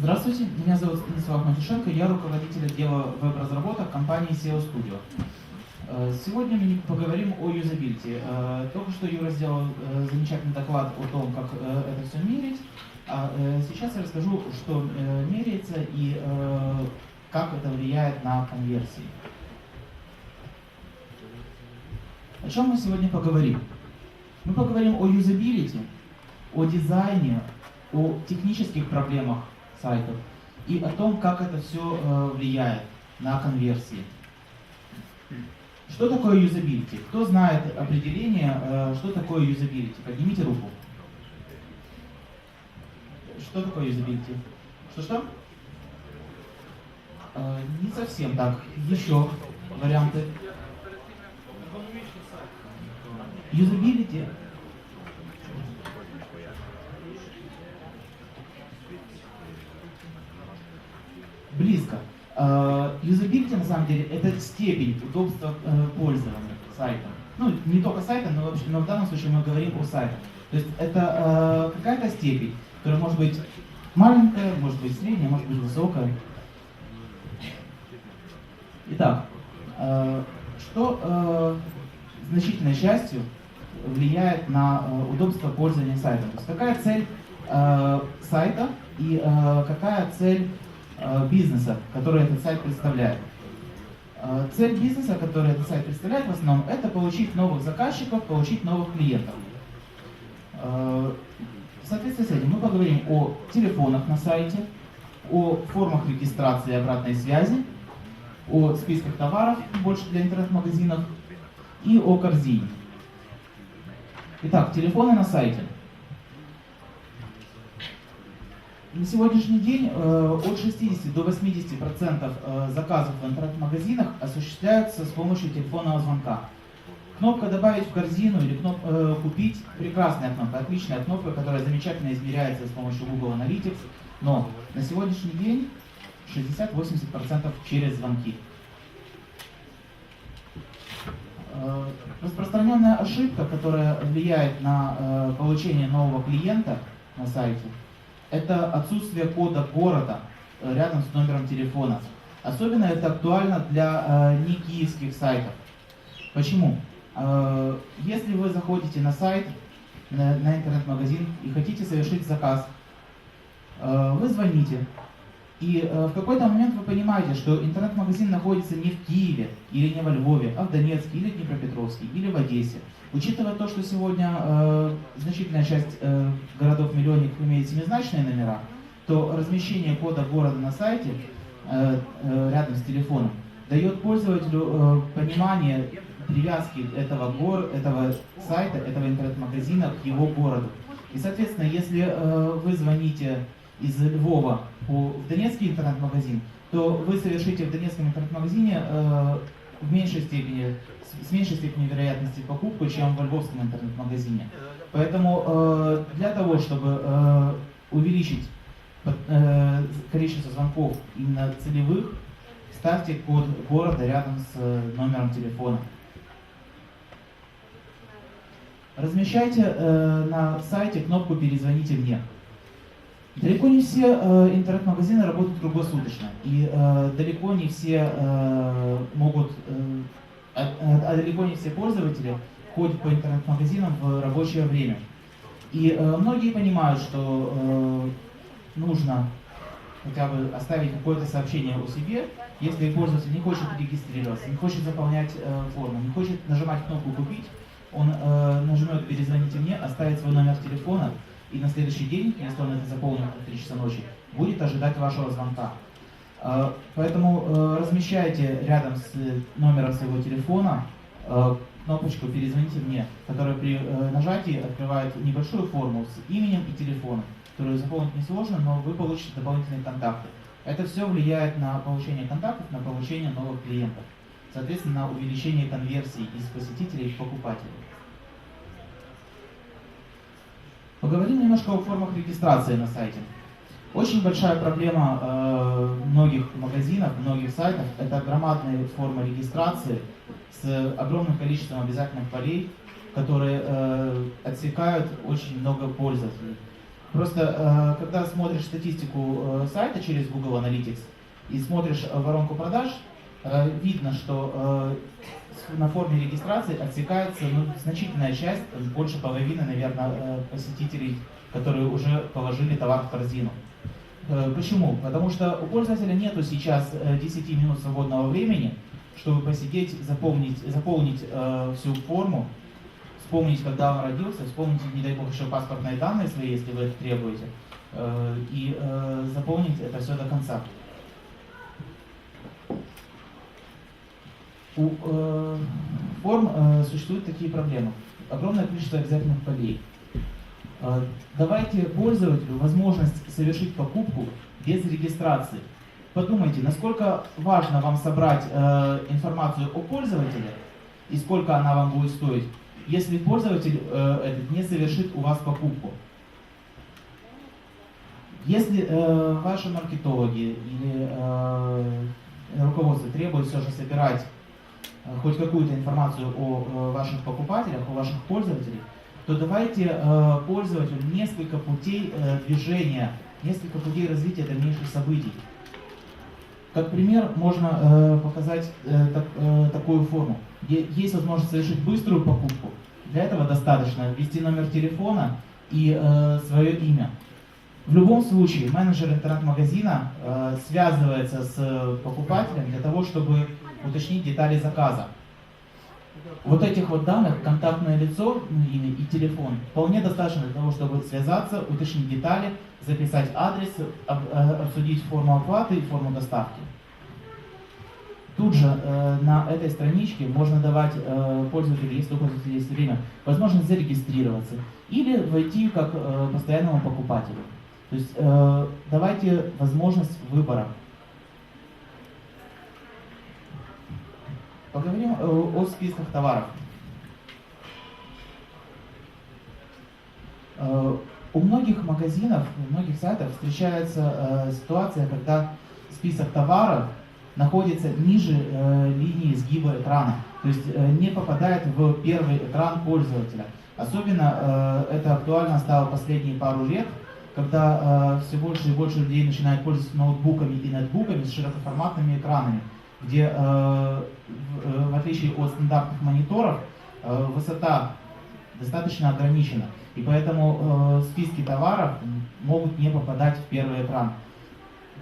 Здравствуйте, меня зовут Станислав Матюшенко, я руководитель отдела веб-разработок компании SEO Studio. Э, Сегодня мы поговорим о юзабилити. Э, Только что Юра сделал э, замечательный доклад о том, как это все мерить. А сейчас я расскажу, что меряется и как это влияет на конверсии. О чем мы сегодня поговорим? Мы поговорим о юзабилити, о дизайне, о технических проблемах сайтов и о том, как это все э, влияет на конверсии. Что такое юзабилити? Кто знает определение, э, что такое юзабилити? Поднимите руку. Что такое юзабилити? Что-что? Э, не совсем так. Еще варианты. Юзабилити Э, Юзабилити на самом деле это степень удобства э, пользования сайтом. Ну, не только сайтом, но, вообще, но в данном случае мы говорим о сайтах. То есть это э, какая-то степень, которая может быть маленькая, может быть средняя, может быть высокая. Итак, э, что значительной частью влияет на удобство пользования сайтом? То есть какая цель сайта и какая цель бизнеса, который этот сайт представляет? Э, Цель бизнеса, который этот сайт представляет в основном, это получить новых заказчиков, получить новых клиентов. Э, В соответствии с этим мы поговорим о телефонах на сайте, о формах регистрации и обратной связи, о списках товаров, больше для интернет-магазинов, и о корзине. Итак, телефоны на сайте. На сегодняшний день э, от 60 до 80 процентов э, заказов в интернет-магазинах осуществляются с помощью телефонного звонка. Кнопка «Добавить в корзину» или кноп, э, «Купить» – прекрасная кнопка, отличная кнопка, которая замечательно измеряется с помощью Google Analytics, но на сегодняшний день 60-80% через звонки. Распространенная ошибка, которая влияет на получение нового клиента на сайте, это отсутствие кода города э, рядом с номером телефона. Особенно это актуально для э, не сайтов. Почему? Э, если вы заходите на сайт, на, на интернет-магазин и хотите совершить заказ, э, вы звоните, и э, в какой-то момент вы понимаете, что интернет-магазин находится не в Киеве или не во Львове, а в Донецке или Днепропетровске или в Одессе. Учитывая то, что сегодня э, значительная часть э, городов-миллионников имеет семизначные номера, то размещение кода города на сайте э, э, рядом с телефоном дает пользователю э, понимание привязки этого, гор, этого сайта, этого интернет-магазина к его городу. И, соответственно, если э, вы звоните из Львова в Донецкий интернет-магазин, то вы совершите в Донецком интернет-магазине э, в меньшей степени, с, меньшей степенью вероятности покупку, чем в Львовском интернет-магазине. Поэтому э, для того, чтобы э, увеличить э, количество звонков именно целевых, ставьте код города рядом с номером телефона. Размещайте э, на сайте кнопку «Перезвоните мне». Далеко не все э, интернет-магазины работают круглосуточно, и э, далеко не все э, могут, э, а, а далеко не все пользователи ходят по интернет-магазинам в рабочее время. И э, многие понимают, что э, нужно хотя бы оставить какое-то сообщение о себе, если пользователь не хочет регистрироваться, не хочет заполнять э, форму, не хочет нажимать кнопку «Купить», он э, нажмет «Перезвоните мне», оставит свой номер телефона, и на следующий день, если он это заполнит в 3 часа ночи, будет ожидать вашего звонка. Э, Поэтому э, размещайте рядом с номером своего телефона э, кнопочку «Перезвоните мне», которая при нажатии открывает небольшую форму с именем и телефоном, которую заполнить несложно, но вы получите дополнительные контакты. Это все влияет на получение контактов, на получение новых клиентов. Соответственно, на увеличение конверсии из посетителей в покупателей. Поговорим немножко о формах регистрации на сайте. Очень большая проблема э, многих магазинов, многих сайтов – это громадные формы регистрации с огромным количеством обязательных полей, которые э, отсекают очень много пользователей. Просто э, когда смотришь статистику э, сайта через Google Analytics и смотришь воронку продаж, видно, что э, на форме регистрации отсекается ну, значительная часть, э, больше половины, наверное, э, посетителей, которые уже положили товар в корзину. Э, Почему? Потому что у пользователя нету сейчас э, 10 минут свободного времени, чтобы посидеть, заполнить, заполнить э, всю форму, вспомнить, когда он родился, вспомнить, не дай бог, еще паспортные данные свои, если вы это требуете, э, и э, заполнить это все до конца. У э, форм э, существуют такие проблемы. Огромное количество обязательных полей. Э, Давайте пользователю возможность совершить покупку без регистрации. Подумайте, насколько важно вам собрать э, информацию о пользователе и сколько она вам будет стоить, если пользователь э, этот не совершит у вас покупку. Если э, ваши маркетологи или э, руководство требует все же собирать хоть какую-то информацию о э, ваших покупателях, о ваших пользователях, то давайте э, пользователю несколько путей э, движения, несколько путей развития дальнейших событий. Как пример можно э, показать э, так- э, такую форму, есть возможность совершить быструю покупку. Для этого достаточно ввести номер телефона и э, свое имя. В любом случае менеджер интернет-магазина э, связывается с э, покупателем для того, чтобы уточнить детали заказа. Вот этих вот данных, контактное лицо, ну, имя и телефон, вполне достаточно для того, чтобы связаться, уточнить детали, записать адрес, об- э, обсудить форму оплаты и форму доставки. Тут же э, на этой страничке можно давать э, пользователю, если у пользователя есть время, возможность зарегистрироваться или войти как э, постоянному покупателю. То есть э, давайте возможность выбора. Поговорим э, о списках товаров. Э, У многих магазинов, у многих сайтов встречается э, ситуация, когда список товаров находится ниже э, линии сгиба экрана, то есть э, не попадает в первый экран пользователя. Особенно э, это актуально стало последние пару лет, когда все больше и больше людей начинают пользоваться ноутбуками и нетбуками с широкоформатными экранами, где э, в, э, в отличие от стандартных мониторов э, высота достаточно ограничена. И поэтому э, списки товаров могут не попадать в первый экран.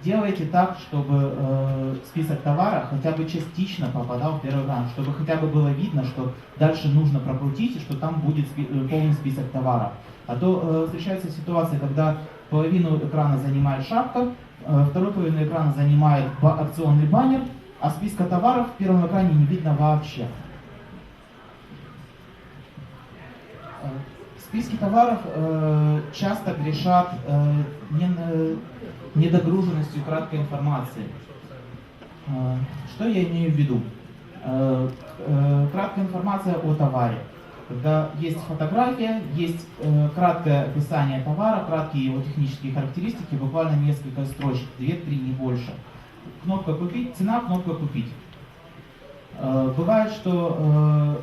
Делайте так, чтобы э, список товаров хотя бы частично попадал в первый экран, чтобы хотя бы было видно, что дальше нужно прокрутить и что там будет спи- э, полный список товаров. А то э, встречается ситуация, когда половину экрана занимает шапка, э, вторую половину экрана занимает ба- акционный баннер, а списка товаров в первом экране не видно вообще. Э, Списки товаров э, часто грешат э, не- недогруженностью краткой информации. Э, Что я имею в виду? Э, э, Краткая информация о товаре. Когда есть фотография, есть краткое описание товара, краткие его технические характеристики, буквально несколько строчек, 2-3, не больше. Кнопка «Купить», цена, кнопка «Купить». Бывает, что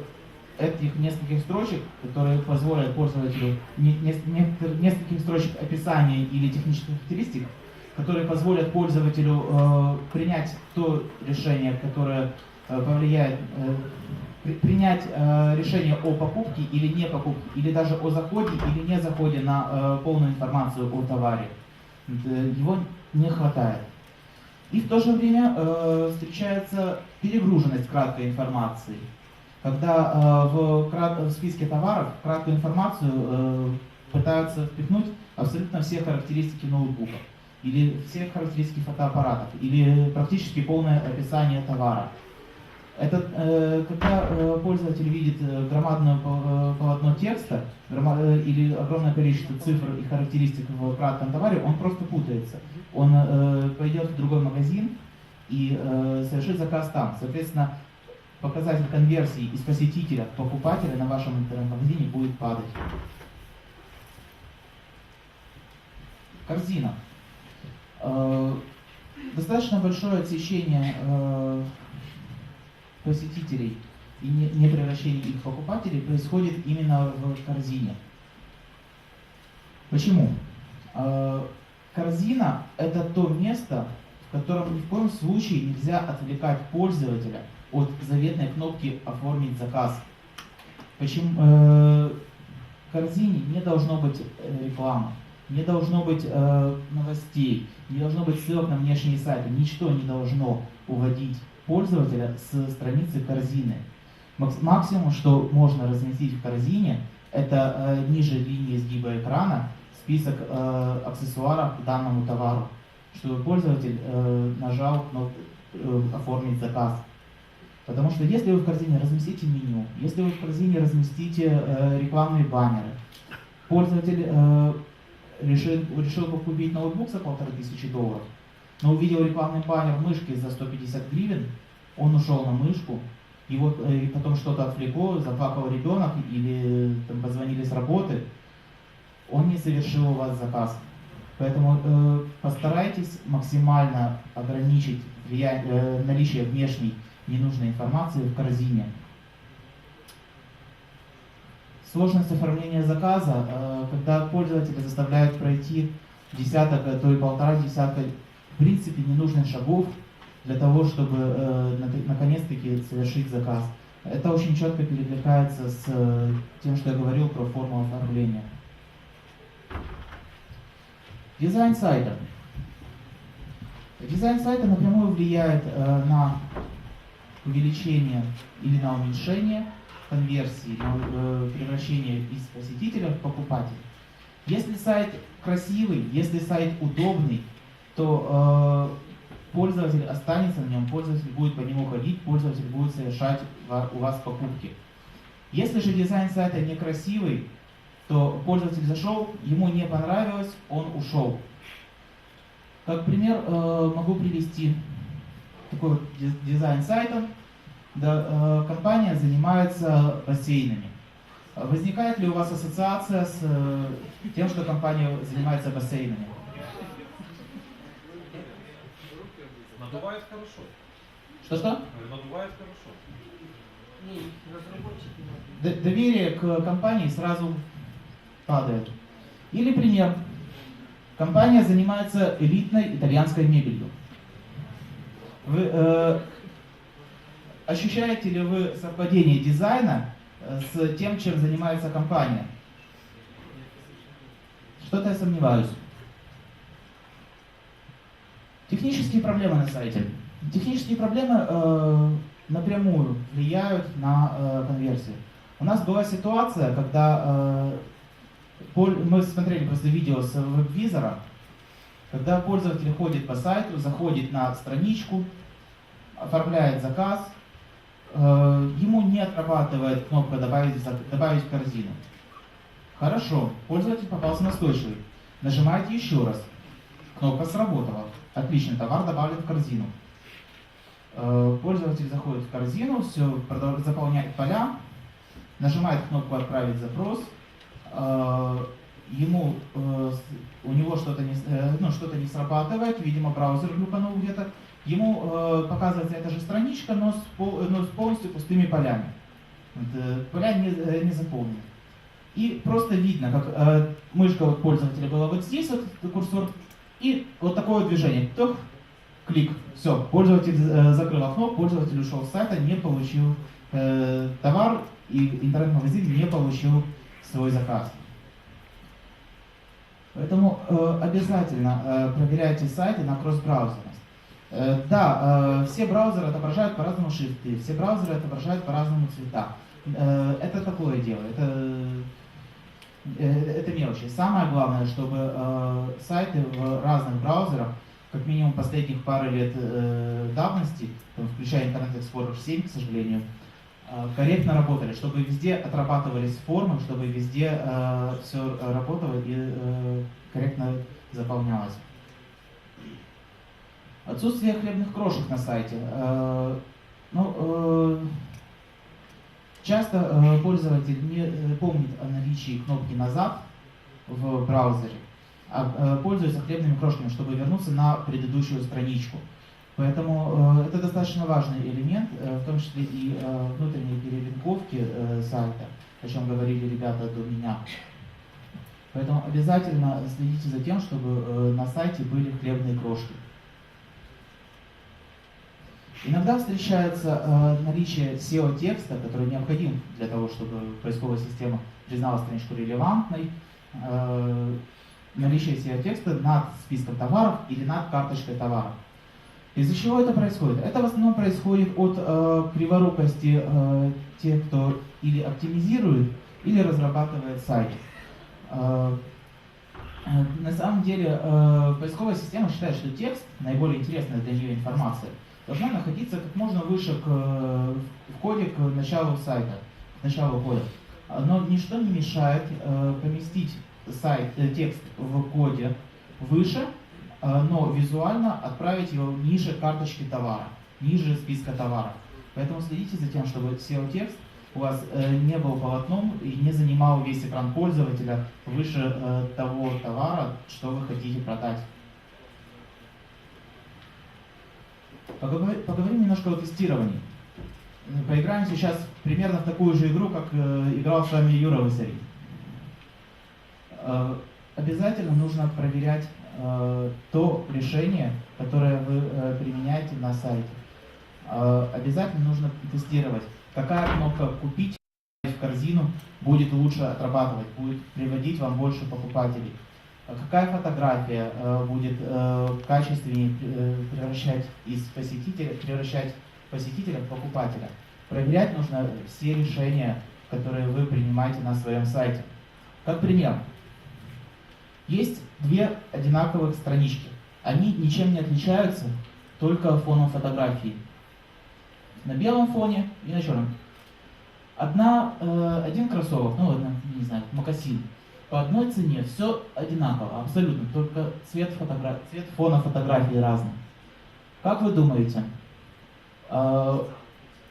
этих нескольких строчек, которые позволят пользователю, нескольких строчек описания или технических характеристик, которые позволят пользователю э, принять то решение, которое э, повлияет, э, при- принять э, решение о покупке или не покупке, или даже о заходе или не заходе на э, полную информацию о товаре. Его не хватает. И в то же время э, встречается перегруженность краткой информации. Когда э, в, крат- в списке товаров краткую информацию э, пытаются впихнуть абсолютно все характеристики ноутбука, или все характеристики фотоаппаратов, или практически полное описание товара. Это э, когда э, пользователь видит э, громадное пол- полотно текста или огромное количество цифр и характеристик в кратком товаре, он просто путается. Он пойдет в другой магазин и совершит заказ там. Соответственно, показатель конверсии из посетителя в покупателя на вашем интернет-магазине будет падать. Корзина. Э, Достаточно большое отсечение э, посетителей и не, превращение их в покупателей происходит именно в корзине. Почему? Э, корзина – это то место, в котором ни в коем случае нельзя отвлекать пользователя от заветной кнопки «Оформить заказ». Почему? В корзине не должно быть рекламы, не должно быть э, новостей, не должно быть ссылок на внешние сайты. Ничто не должно уводить пользователя с страницы корзины. Максимум, что можно разместить в корзине, это э, ниже линии сгиба экрана список э, аксессуаров к данному товару, чтобы пользователь э, нажал кнопку э, «Оформить заказ». Потому что если вы в корзине разместите меню, если вы в корзине разместите э, рекламные баннеры, пользователь э, решил, решил купить ноутбук за полторы тысячи долларов, но увидел рекламный баннер мышки за 150 гривен, он ушел на мышку, и вот э, и потом что-то отвлекло, заплакал ребенок или там, позвонили с работы, он не совершил у вас заказ. Поэтому э, постарайтесь максимально ограничить влияние, э, наличие внешней ненужной информации в корзине. Сложность оформления заказа, э, когда пользователя заставляют пройти десяток, а то и полтора десятка, в принципе, ненужных шагов для того, чтобы э, наконец-таки совершить заказ. Это очень четко перекликается с э, тем, что я говорил про форму оформления. Дизайн сайта. Дизайн сайта напрямую влияет на увеличение или на уменьшение конверсии, э, превращение из посетителя в покупателя. Если сайт красивый, если сайт удобный, то э, пользователь останется на нем, пользователь будет по нему ходить, пользователь будет совершать у вас покупки. Если же дизайн сайта некрасивый, то пользователь зашел, ему не понравилось, он ушел. Как пример э, могу привести такой вот дизайн сайта. Э, компания занимается бассейнами. Возникает ли у вас ассоциация с э, тем, что компания занимается бассейнами? Надувает хорошо. Что-что? Надувает хорошо. Доверие к компании сразу падает. Или пример. Компания занимается элитной итальянской мебелью. Вы, э, ощущаете ли вы совпадение дизайна э, с тем, чем занимается компания? Что-то я сомневаюсь. Технические проблемы на сайте. Технические проблемы э, напрямую влияют на э, конверсию. У нас была ситуация, когда э, мы смотрели просто видео с веб-визора, когда пользователь ходит по сайту, заходит на страничку, оформляет заказ, ему не отрабатывает кнопка «Добавить, добавить в корзину». Хорошо, пользователь попался настойчивый. Нажимаете еще раз. Кнопка сработала. Отлично, товар добавлен в корзину. Э, пользователь заходит в корзину, все, заполняет поля, нажимает кнопку «Отправить запрос», э, ему, э, у него что-то не, ну, что-то не срабатывает, видимо, браузер глюканул где-то, ему показывается эта же страничка, но с, но с полностью пустыми полями. Поля не, не заполнены. И просто видно, как мышка вот пользователя была вот здесь, вот курсор, и вот такое движение. Тох, клик, все, пользователь э, закрыл окно, пользователь ушел с сайта, не получил э, товар, и интернет-магазин не получил свой заказ. Поэтому э, обязательно э, проверяйте сайты на кросс-браузерность. Э, да, э, все браузеры отображают по-разному шрифты, все браузеры отображают по-разному цвета. Э, это такое дело, это, это мелочи. Самое главное, чтобы сайты в разных браузерах как минимум последних пару лет давности, включая Internet Explorer 7, к сожалению, корректно работали, чтобы везде отрабатывались формы, чтобы везде все работало и корректно заполнялось. Отсутствие хлебных крошек на сайте. Э, ну, э, часто э, пользователь не помнит о наличии кнопки «Назад» в браузере. А, пользуются хлебными крошками, чтобы вернуться на предыдущую страничку. Поэтому это достаточно важный элемент, в том числе и внутренней перелинковки сайта, о чем говорили ребята до меня. Поэтому обязательно следите за тем, чтобы на сайте были хлебные крошки. Иногда встречается э, наличие SEO-текста, который необходим для того, чтобы поисковая система признала страничку релевантной, э, наличие SEO-текста над списком товаров или над карточкой товаров. Из-за чего это происходит? Это в основном происходит от э, криворукости э, тех, кто или оптимизирует, или разрабатывает сайт. Э, э, на самом деле э, поисковая система считает, что текст, наиболее интересная для нее информация, должна находиться как можно выше к, в коде к началу сайта, к началу кода. Но ничто не мешает э, поместить сайт, э, текст в коде выше, э, но визуально отправить его ниже карточки товара, ниже списка товаров. Поэтому следите за тем, чтобы SEO-текст у вас э, не был полотном и не занимал весь экран пользователя выше э, того товара, что вы хотите продать. Поговорим, поговорим немножко о тестировании. Поиграем сейчас примерно в такую же игру, как э, играл с вами Юра Василий. Э, обязательно нужно проверять э, то решение, которое вы применяете на сайте. Обязательно нужно тестировать, какая кнопка «Купить» в корзину будет лучше отрабатывать, будет приводить вам больше покупателей. Какая фотография э, будет э, качественнее э, превращать из посетителя, превращать посетителя в покупателя. Проверять нужно все решения, которые вы принимаете на своем сайте. Как пример, есть две одинаковых странички. Они ничем не отличаются, только фоном фотографии. На белом фоне и на черном. Одна, э, один кроссовок, ну, ладно, не знаю, макасин, по одной цене, все одинаково, абсолютно, только цвет, фотогра... цвет фона фотографии разный. Как вы думаете, э,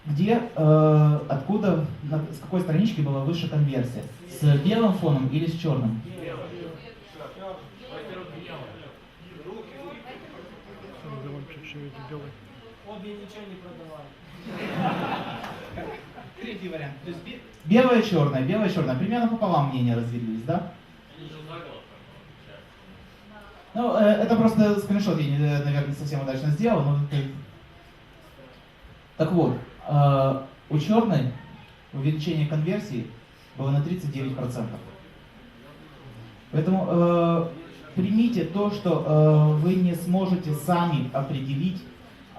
где, э, откуда, с какой странички была выше конверсия? С белым фоном или с черным? Обе ничего не продавали. Третий вариант. То есть белое и черное, белое и черное. Примерно пополам мнения разделились, да? Ну, э, это просто скриншот я, не- наверное, не совсем удачно сделал, но Так вот, э, у черной увеличение конверсии было на 39%. Поэтому э, примите то, что э, вы не сможете сами определить,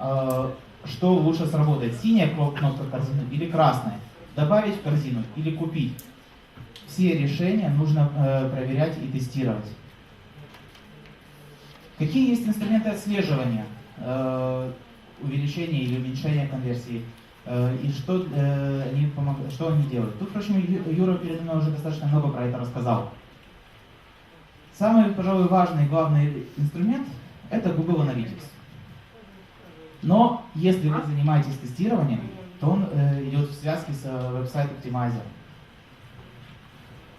э, что лучше сработает. Синяя кноп- кнопка корзины или красная. Добавить в корзину или купить. Все решения нужно э, проверять и тестировать. Какие есть инструменты отслеживания э, увеличения или уменьшения конверсии? Э, и что, э, они помог- что они делают? Тут, впрочем, Юра передо мной уже достаточно много про это рассказал. Самый, пожалуй, важный и главный инструмент – это Google Analytics. Но если вы занимаетесь тестированием, то он идет в связке с веб-сайт Optimizer.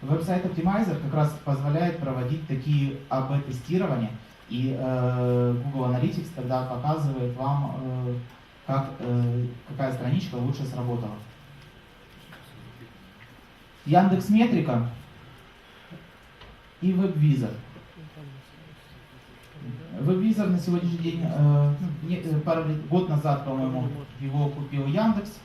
Веб-сайт Optimizer как раз позволяет проводить такие АБ-тестирования, и э, Google Analytics тогда показывает вам, э, как, э, какая страничка лучше сработала. Яндекс Метрика и WebVisor. WebVisor на сегодняшний день, э, ну, э, пару лет, год назад, по-моему, его купил Яндекс,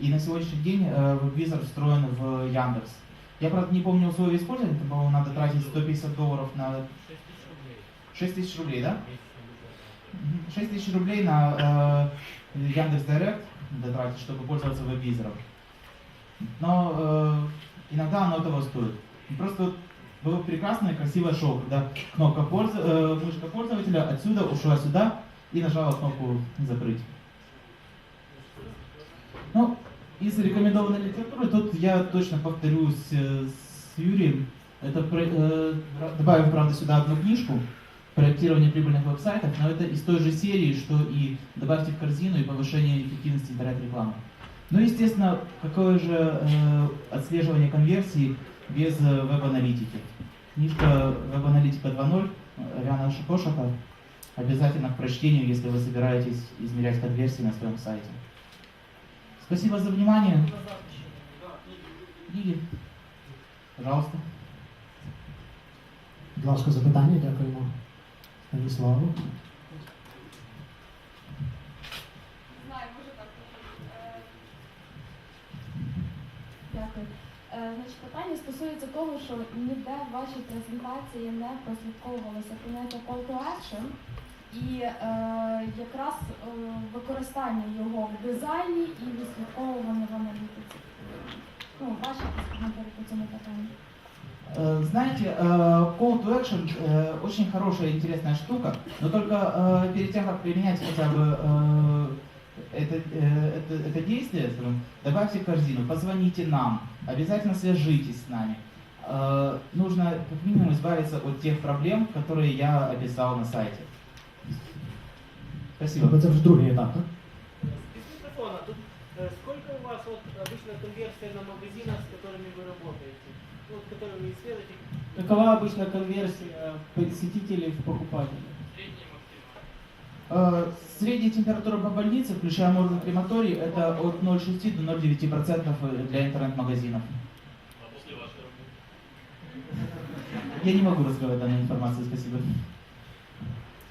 и на сегодняшний день э, WebVisor встроен в Яндекс. Я, правда, не помню условия использования, это, по-моему, надо тратить 150 долларов на 6 тысяч рублей, да? Мгм. 6 тысяч рублей на э, Яндекс Директ тратить, чтобы пользоваться веб-визором. Но э, иногда оно того стоит. Просто было прекрасное, красивое шоу, когда кнопка пользо- э, мышка пользователя отсюда ушла сюда и нажала кнопку «Закрыть». Ну, из рекомендованной литературы, тут я точно повторюсь э, с Юрием. Это э, добавим, правда, сюда одну книжку проектирование прибыльных веб-сайтов, но это из той же серии, что и добавьте в корзину и повышение эффективности интернет-рекламы. Ну, естественно, какое же э, отслеживание конверсии без э, веб-аналитики? Книжка «Веб-аналитика 2.0» Риана Шипошака обязательно к прочтению, если вы собираетесь измерять конверсии на своем сайте. Спасибо за внимание. Книги. Пожалуйста. Будь ласка, запитання, дякуємо. Станіславу. Знаю, може так. Е, Дякую. Е, Значить, питання стосується того, що ніде в вашій презентації не прослідковувалося поняття call to action і е, якраз е, використання його в дизайні і відслідковування в аналітиці. Ну, ваші коментарі по цьому питанню. Э, Знаете, э, call to action э, очень хорошая и интересная штука, но только перед тем, как применять хотя бы это, это, это действие, добавьте в корзину, позвоните нам, обязательно свяжитесь с нами. Нужно как минимум избавиться от тех проблем, которые я описал на сайте. Спасибо. Тобто це вже другий етап, так? Из микрофона. Тут э, сколько у вас вот обычно конверсия на магазинах, с которыми вы работаете? Вот, которые вы исследуете? Какова обычно конверсия посетителей в покупателей? Э, Средняя температура по больнице, включая морзный крематорий, это от 0,6 до 0,9% для интернет-магазинов. А после вашей работы? Я не могу раскрывать данную информацию, спасибо.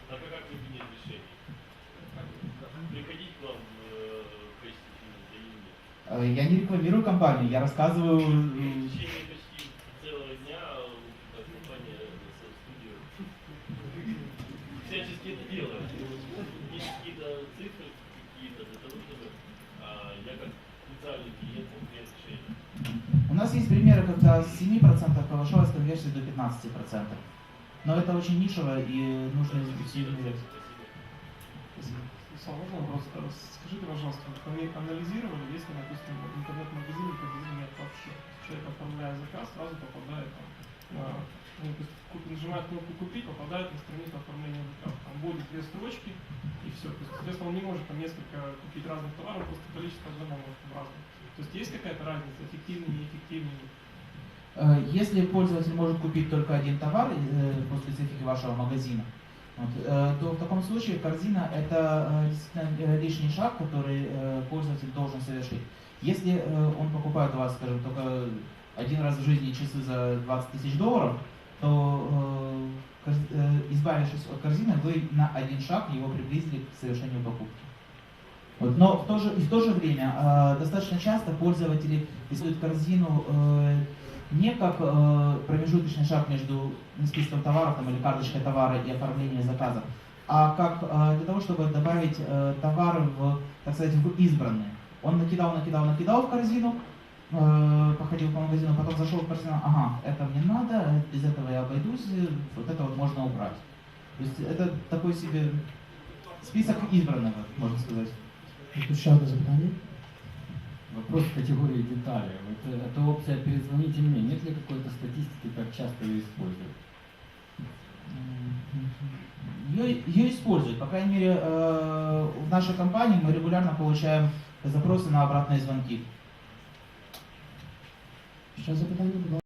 А как вы приняли решение? Приходить к вам э, в качестве финансирования? Э, Я не рекламирую компанию, я рассказываю... В э, течение почти целого дня э, компания студию всячески это делает. Есть какие-то цифры, какие-то для того, чтобы а, я как специальный клиент мог принять решение. У нас есть примеры, когда с 7% повышалась конверсия до 15%. Но это очень нишево и нужно изучить. Слава, можно вопрос? Э, Скажите, пожалуйста, вот вы анализировали, если, допустим, в интернет-магазине магазина нет вообще. Человек, оформляя заказ, сразу попадает там, на, ну, нажимает кнопку «Купить», попадает на страницу оформления заказа. Там вводит две строчки и все. То есть, соответственно, он не может там несколько купить разных товаров, просто количество домов может быть разное. То есть есть какая-то разница, эффективнее, неэффективнее? Э, Если пользователь может купить только один товар э, по специфике вашего магазина, вот, э, то в таком случае корзина это э, действительно лишний шаг, который пользователь должен совершить. Если он покупает у вас, скажем, только один раз в жизни часы за 20 тысяч долларов, то э, э, избавившись от корзины, вы на один шаг его приблизили к совершению покупки. Вот, но в то же, и в то же время э, достаточно часто пользователи используют корзину э, не как э, промежуточный шаг между списком товаров там, или карточкой товара и оформлением заказа, а как э, для того, чтобы добавить э, товары в, так сказать, в избранные. Он накидал, накидал, накидал в корзину, походил по магазину, потом зашел в корзину, ага, это мне надо, э, без этого я обойдусь, э, вот это вот можно убрать. То есть это такой себе список избранного, можно сказать. Тут ще одне запитання. Вопрос в категории детали. Вот э, эта опция «перезвоните мне». Нет ли какой-то статистики, как часто ее используют? Ее, ее используют. По крайней мере, э, в нашей компании мы регулярно получаем запросы на обратные звонки. Ще запитання, будь ласка.